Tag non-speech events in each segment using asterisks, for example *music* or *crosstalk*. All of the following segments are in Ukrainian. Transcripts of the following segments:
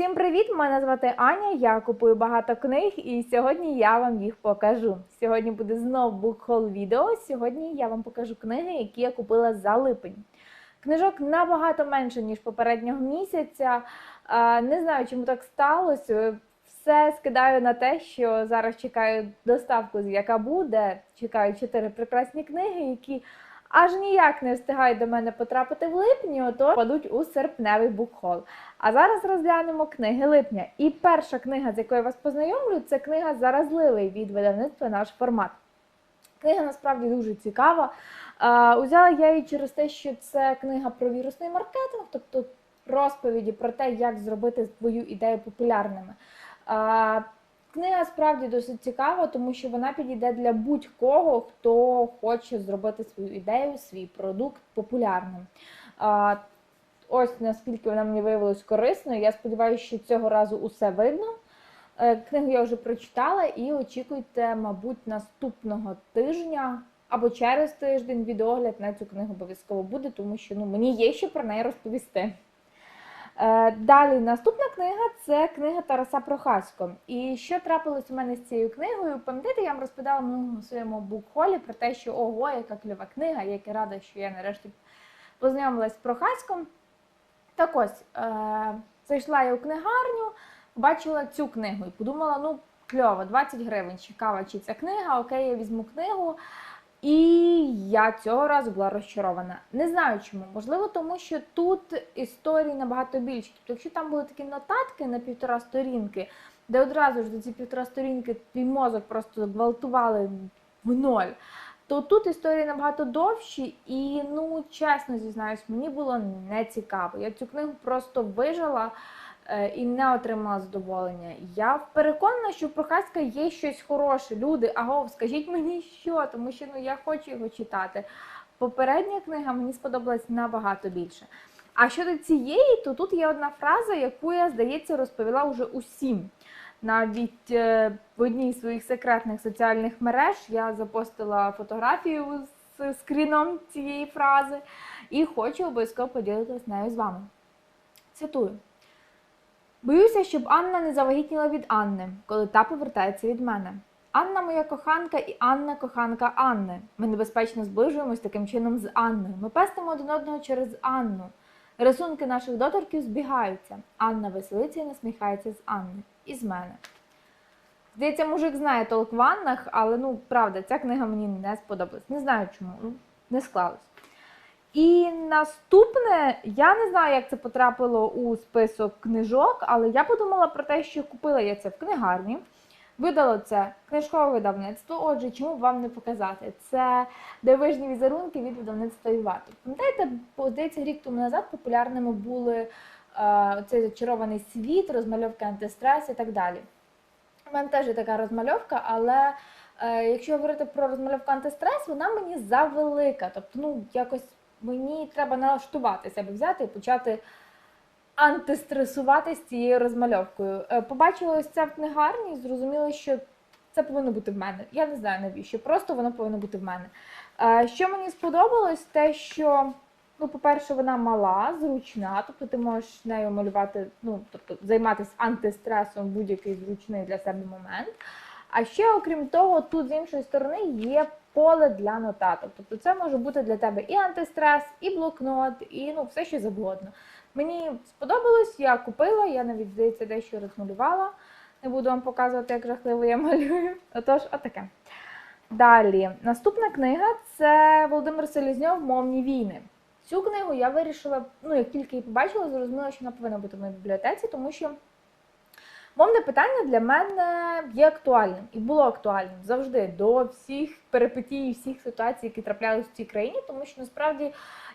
Усім привіт! Мене звати Аня. Я купую багато книг, і сьогодні я вам їх покажу. Сьогодні буде знов букхол відео. Сьогодні я вам покажу книги, які я купила за липень. Книжок набагато менше ніж попереднього місяця. Не знаю, чому так сталося. Все скидаю на те, що зараз чекаю доставку, яка буде. Чекаю чотири прекрасні книги, які аж ніяк не встигають до мене потрапити в липні, ото падуть у серпневий букхол. А зараз розглянемо книги липня. І перша книга, з якою я вас познайомлю, це книга Заразливий від видавництва наш формат. Книга насправді дуже цікава. Узяла я її через те, що це книга про вірусний маркетинг, тобто розповіді про те, як зробити свою ідею популярними. Книга справді досить цікава, тому що вона підійде для будь-кого, хто хоче зробити свою ідею, свій продукт популярним. Ось наскільки вона мені виявилась корисною. Я сподіваюся, що цього разу усе видно. Е, Книгу я вже прочитала і очікуйте, мабуть, наступного тижня або через тиждень відеогляд на цю книгу обов'язково буде, тому що ну, мені є що про неї розповісти. Е, Далі наступна книга це книга Тараса Прохасько. І що трапилось у мене з цією книгою? Пам'ятаєте, я вам розповідала в своєму букхолі про те, що ого, яка кльова книга, я рада, що я нарешті познайомилась з Прохаськом. Так ось, е, зайшла я у книгарню, побачила цю книгу і подумала, ну, кльово, 20 гривень, цікава чи ця книга, окей, я візьму книгу. І я цього разу була розчарована. Не знаю чому. Можливо, тому що тут історії набагато більше. Тобто, якщо там були такі нотатки на півтора сторінки, де одразу ж за ці півтора сторінки твій мозок просто гвалтували в ноль, то тут історії набагато довші, і, ну, чесно зізнаюсь, мені було не цікаво. Я цю книгу просто вижила і не отримала задоволення. Я переконана, що в Прохаська є щось хороше. Люди, аго, скажіть мені що, тому що ну, я хочу його читати. Попередня книга мені сподобалась набагато більше. А щодо цієї, то тут є одна фраза, яку я, здається, розповіла вже усім. Навіть е, в одній з своїх секретних соціальних мереж я запостила фотографію з скріном цієї фрази і хочу обов'язково поділитися нею з вами. Цитую. Боюся, щоб Анна не завагітніла від Анни, коли та повертається від мене. Анна моя коханка і Анна коханка Анни. Ми небезпечно зближуємось таким чином з Анною. Ми пестимо один одного через Анну. Рисунки наших доторків збігаються. Анна веселиться і насміхається з Анни. І з мене. Здається, мужик знає толк в ваннах, але ну правда, ця книга мені не сподобалась. Не знаю чому, ну, не склалось. І наступне, я не знаю, як це потрапило у список книжок, але я подумала про те, що купила я це в книгарні. Видало це книжкове видавництво. Отже, чому б вам не показати? Це дивижні візерунки від видавництва Івату. Пам'ятаєте, здається, рік тому назад популярними були е, цей зачарований світ, розмальовки антистрес і так далі. У мене теж є така розмальовка, але е, якщо говорити про розмальовку антистрес, вона мені завелика. Тобто, ну, якось мені треба налаштувати себе взяти і почати антистресувати з цією розмальовкою. Е, Побачила ось це в книгарні і зрозуміла, що це повинно бути в мене. Я не знаю навіщо, просто воно повинно бути в мене. Е, Що мені сподобалось, те, що, ну, по-перше, вона мала, зручна, тобто ти можеш нею малювати, ну, тобто займатися антистресом в будь-який зручний для себе момент. А ще, окрім того, тут з іншої сторони є поле для нотаток. Тобто це може бути для тебе і антистрес, і блокнот, і ну, все що завгодно. Мені сподобалось, я купила, я навіть здається дещо розмалювала. Не буду вам показувати, як жахливо я *laughs* малюю. Отож, отаке. Далі, наступна книга це Володимир Селізньов Мовні війни. Цю книгу я вирішила, ну як тільки її побачила, зрозуміла, що вона повинна бути в моїй бібліотеці, тому що мовне питання для мене є актуальним і було актуальним завжди до всіх перипетій, всіх ситуацій, які траплялись в цій країні, тому що насправді.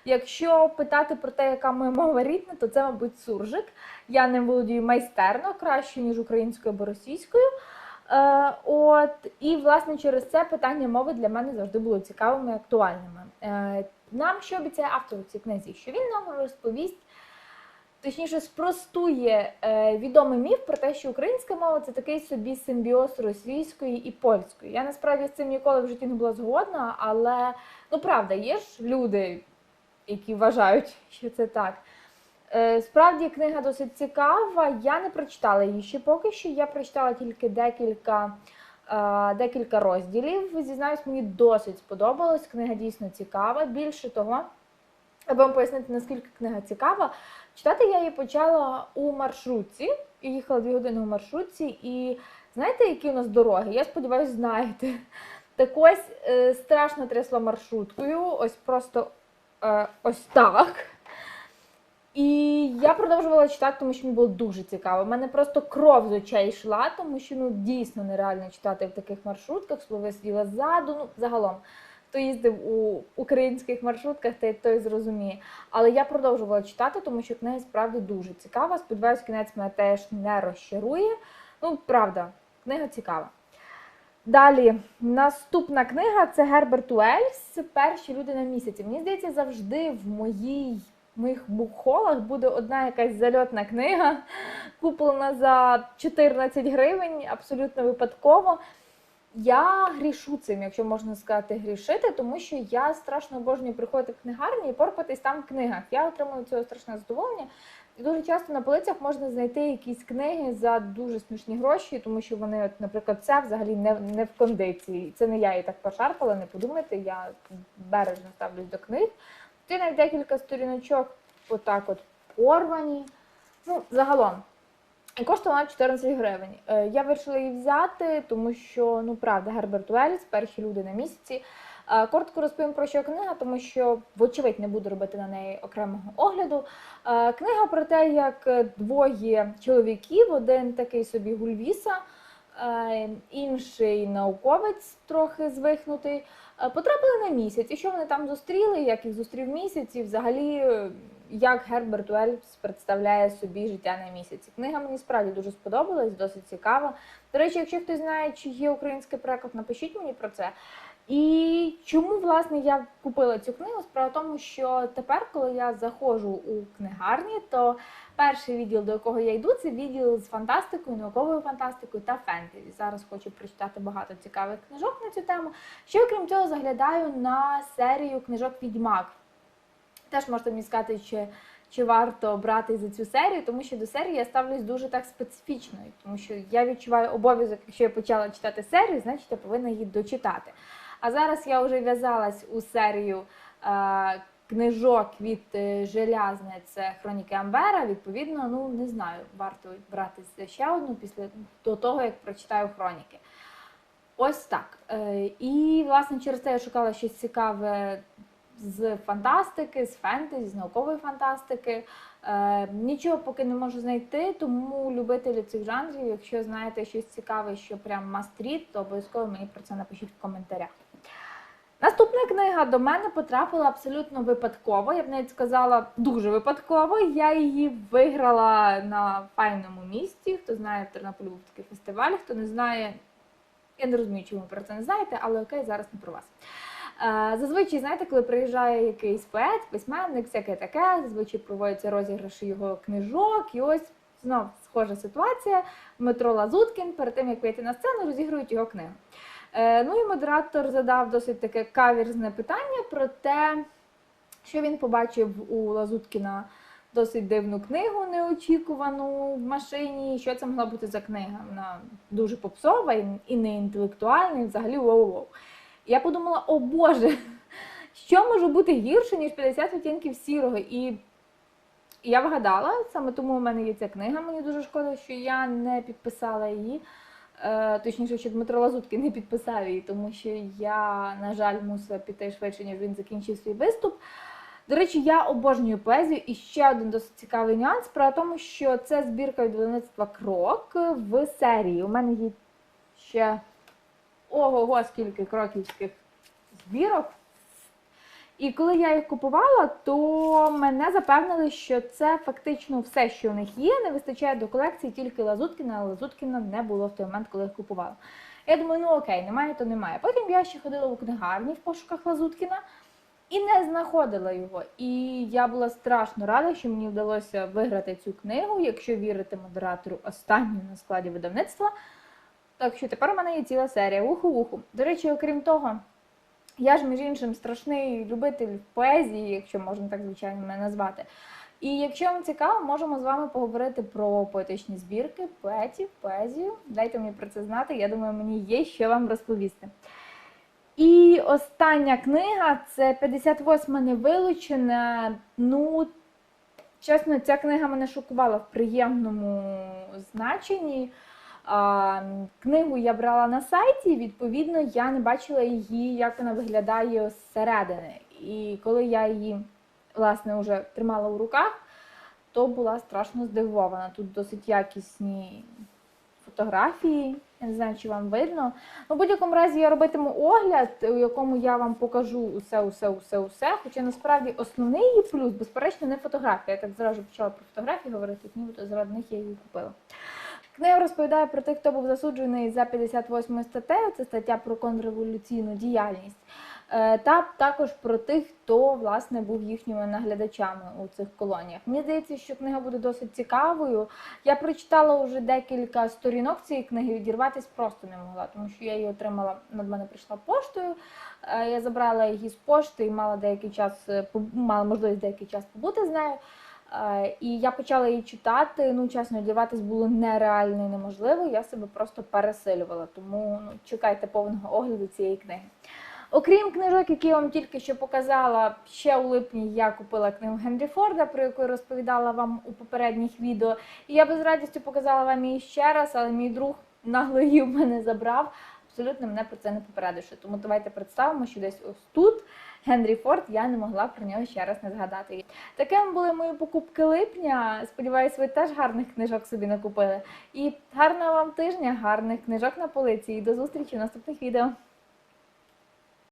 Якщо питати про те, яка моя мова рідна, то це, мабуть, суржик. Я ним володію майстерно краще, ніж українською або російською. Е, от, І, власне, через це питання мови для мене завжди було цікавими і актуальними. Е, Нам що обіцяє автор у цій книзі? Що він нам розповість, точніше, спростує е, відомий міф про те, що українська мова це такий собі симбіоз російської і польської. Я насправді з цим ніколи в житті не була згодна, але ну правда, є ж люди які вважають, що це так. Е, Справді книга досить цікава. Я не прочитала її ще поки що. Я прочитала тільки декілька, е, декілька розділів. Зізнаюсь, мені досить сподобалось. Книга дійсно цікава. Більше того, аби вам пояснити, наскільки книга цікава, читати я її почала у маршрутці. І їхала дві години у маршрутці. І знаєте, які у нас дороги? Я сподіваюся, знаєте. *laughs* Так ось е, страшно трясло маршруткою, ось просто е, ось так. І я продовжувала читати, тому що мені було дуже цікаво. У мене просто кров з очей йшла, тому що ну дійсно нереально читати в таких маршрутках. Слово я сиділа ззаду. Ну, загалом, хто їздив у українських маршрутках, той, той зрозуміє. Але я продовжувала читати, тому що книга справді дуже цікава. Сподіваюсь, кінець мене теж не розчарує. Ну, правда, книга цікава. Далі, наступна книга це Герберт Уельс Перші люди на місяці. Мені здається, завжди в моїй в моїх букхолах буде одна якась зальотна книга, куплена за 14 гривень, абсолютно випадково. Я грішу цим, якщо можна сказати, грішити, тому що я страшно обожнюю приходити в книгарні і порпатись там в книгах. Я отримую цього страшне задоволення. І дуже часто на полицях можна знайти якісь книги за дуже смішні гроші, тому що вони, от, наприклад, ця взагалі не, не в кондиції. Це не я її так пошарпала, не подумайте, я бережно ставлюсь до книг. Ти навіть декілька сторіночок отак от порвані. Ну, загалом. Коштувала вона 14 гривень. Е, Я вирішила її взяти, тому що, ну правда, Герберт Уельс, перші люди на місяці. Е, Коротко розповім про що книга, тому що, вочевидь, не буду робити на неї окремого огляду. Е, Книга про те, як двоє чоловіків, один такий собі гульвіса, інший науковець, трохи звихнутий, потрапили на місяць. І що вони там зустріли, як їх зустрів місяць, і взагалі е, як Герберт Уельс представляє собі життя на місяці. Книга мені справді дуже сподобалась, досить цікава. До речі, якщо хтось знає, чи є український переклад, напишіть мені про це. І чому власне я купила цю книгу? Справа в тому, що тепер, коли я заходжу у книгарні, то перший відділ, до якого я йду, це відділ з фантастикою, науковою фантастикою та фентезі. Зараз хочу прочитати багато цікавих книжок на цю тему. Ще окрім цього, заглядаю на серію книжок Відьмак. Теж можете мені сказати, чи, чи варто брати за цю серію, тому що до серії я ставлюсь дуже так специфічно, тому що я відчуваю обов'язок, якщо я почала читати серію, значить я повинна її дочитати. А зараз я вже в'язалась у серію е, книжок від е, Желязне, це Хроніки Амбера. Відповідно, ну не знаю, варто брати ще одну після до того, як прочитаю хроніки. Ось так. Е, і, власне, через це я шукала щось цікаве з фантастики, з фентезі, з наукової фантастики. Е, нічого поки не можу знайти, тому любителі цих жанрів, якщо знаєте щось цікаве, що прям read, то обов'язково мені про це напишіть в коментарях. Книга до мене потрапила абсолютно випадково. Я б навіть сказала дуже випадково. Я її виграла на файному місці. Хто знає, в Тернополі був такий фестиваль, хто не знає, я не розумію, чому ви про це не знаєте, але окей, зараз не про вас. Е, Зазвичай, знаєте, коли приїжджає якийсь поет, письменник, всяке таке, зазвичай проводяться розіграші його книжок, і ось знов схожа ситуація. Дмитро Лазуткін перед тим, як вийти на сцену, розігрують його книгу. Е, Ну і модератор задав досить таке кавірзне питання про те, що він побачив у Лазуткіна досить дивну книгу, неочікувану в машині. Що це могла бути за книга? Вона дуже попсова і не інтелектуальна, і взагалі воу-воу. Я подумала, о Боже, що може бути гірше, ніж 50 відтінків сірого? І я вгадала, саме тому у мене є ця книга. Мені дуже шкода, що я не підписала її. Е, Точніше, що Дмитро Лазутки не підписав її, тому що я, на жаль, мусила піти швидше, ніж він закінчив свій виступ. До речі, я обожнюю поезію. І ще один досить цікавий нюанс про тому, що це збірка від видавництва Крок в серії. У мене є ще ого-го, скільки кроківських збірок. І коли я їх купувала, то мене запевнили, що це фактично все, що у них є. Не вистачає до колекції тільки Лазуткіна, але Лазуткіна не було в той момент, коли їх купувала. Я думаю, ну окей, немає, то немає. Потім я ще ходила у книгарні в пошуках Лазуткіна і не знаходила його. І я була страшно рада, що мені вдалося виграти цю книгу, якщо вірити модератору останньої на складі видавництва. Так що тепер у мене є ціла серія уху-уху. До речі, окрім того, я ж, між іншим, страшний любитель поезії, якщо можна так звичайно мене назвати. І якщо вам цікаво, можемо з вами поговорити про поетичні збірки, поетів, поезію. Дайте мені про це знати. Я думаю, мені є що вам розповісти. І остання книга це 58 невилучена. Ну, чесно, ця книга мене шокувала в приємному значенні. Книгу я брала на сайті, відповідно, я не бачила її, як вона виглядає зсередини. І коли я її, власне, вже тримала у руках, то була страшно здивована. Тут досить якісні фотографії. Я не знаю, чи вам видно. Ну, в будь-якому разі я робитиму огляд, у якому я вам покажу усе, усе, усе, усе. Хоча насправді основний її плюс, безперечно, не фотографія. Я так зразу почала про фотографії говорити, нібито заради них я її купила. Книга розповідає про тих, хто був засуджений за 58 статтею, це стаття про контрреволюційну діяльність. Е, Та також про тих, хто власне був їхніми наглядачами у цих колоніях. Мені здається, що книга буде досить цікавою. Я прочитала вже декілька сторінок цієї книги, відірватися просто не могла, тому що я її отримала, над мене прийшла поштою. Е, Я забрала її з пошти і мала деякий час, е, мала можливість деякий час побути з нею. Е, І я почала її читати. Ну, чесно, діватись було нереально і неможливо. Я себе просто пересилювала. Тому ну, чекайте повного огляду цієї книги. Окрім книжок, які я вам тільки що показала, ще у липні я купила книгу Генрі Форда, про яку я розповідала вам у попередніх відео. І я би з радістю показала вам її ще раз, але мій друг нагло її в мене забрав, абсолютно мене про це не попередивши. Тому давайте представимо, що десь ось тут Генрі Форд, я не могла про нього ще раз не згадати. Такими були мої покупки липня. Сподіваюсь, ви теж гарних книжок собі накупили. І гарного вам тижня, гарних книжок на полиці. І до зустрічі в наступних відео.